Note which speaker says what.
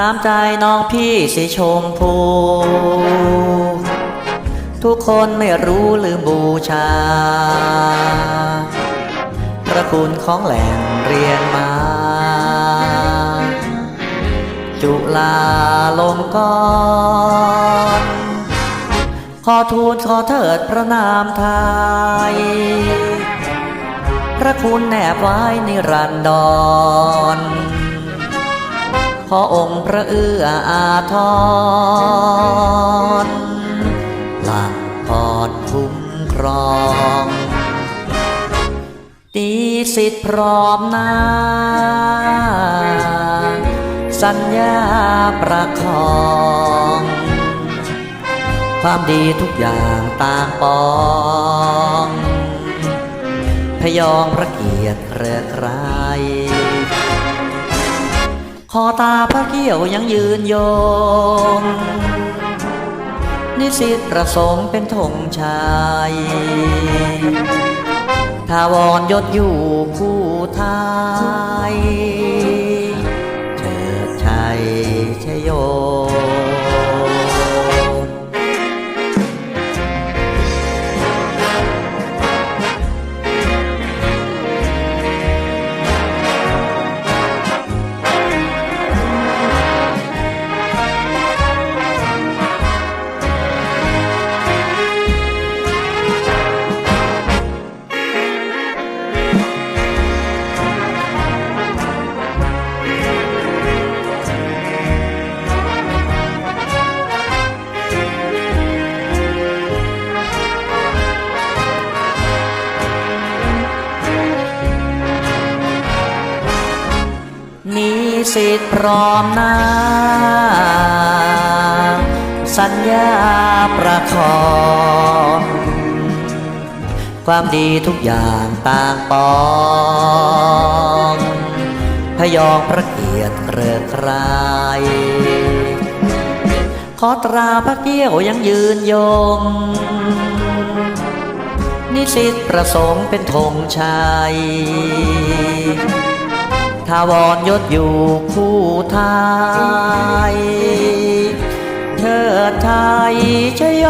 Speaker 1: น้ำใจน้องพี่สีชมพู ทุกคนไม่รู้ลืมบูชา พระคุณของแหล่งเรียนมา จุฬาลงกรขอทูลขอเถิดพระนามไทย พระคุณแนบไว้นิรันดร ขอองค์พระเอื้ออาทรหลักพอดคุ้มครอง ตีสิทธิ์พร้อมน้าสัญญาประคอง ความดีทุกอย่างต่างปอง พยองพระเกียรติเรือใคร ขอตาพระเกี่ยวยังยืนโยง นิสิตประสงค์เป็นธงชายทาวรยศอยู่คู่ไทย สิทธิ์พร้อมหน้า สัญญาประคองความดีทุกอย่างต่างปอง พยองพระเกียรติเริกใครขอตราพระเกี้ยวยังยืนยง นิสิตประสงค์เป็นธงชัย ทาวรยศอยู่คู่ไทยเธอไทยชโย